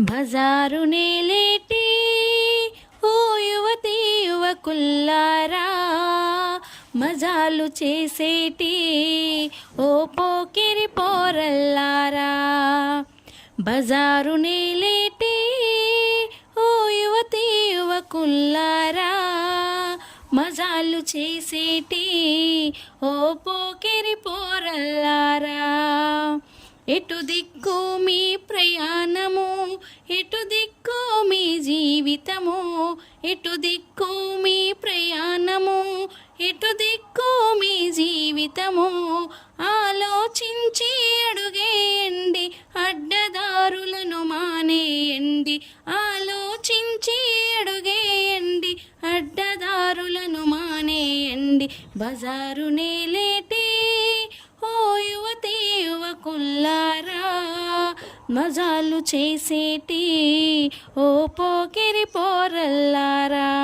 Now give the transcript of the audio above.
బజారు నేలేటి ఓ యువతి యువకుల్లారా మజాలు చేసేటి ఓ పోకిరి పోరల్లారా. బజారు నేలేటి ఓ యువతి యువకుల్లారా మజాలు చేసేటి ఓ పోకిరి పోరల్లారా. ఎటు దిక్కు జీవితము. ఎటు దిక్కు మీ ప్రయాణము. ఎటు దిక్కు మీ జీవితము. ఆలోచించి అడుగేయండి. అడ్డదారులను మానేయండి. ఆలోచించి అడుగేయండి. అడ్డదారులను మానేయండి. బజారు నేలేటి ఓ యువతి యువకుల్ మజాలు చేసేటి? ఓ పోకిరి పోరల్లారా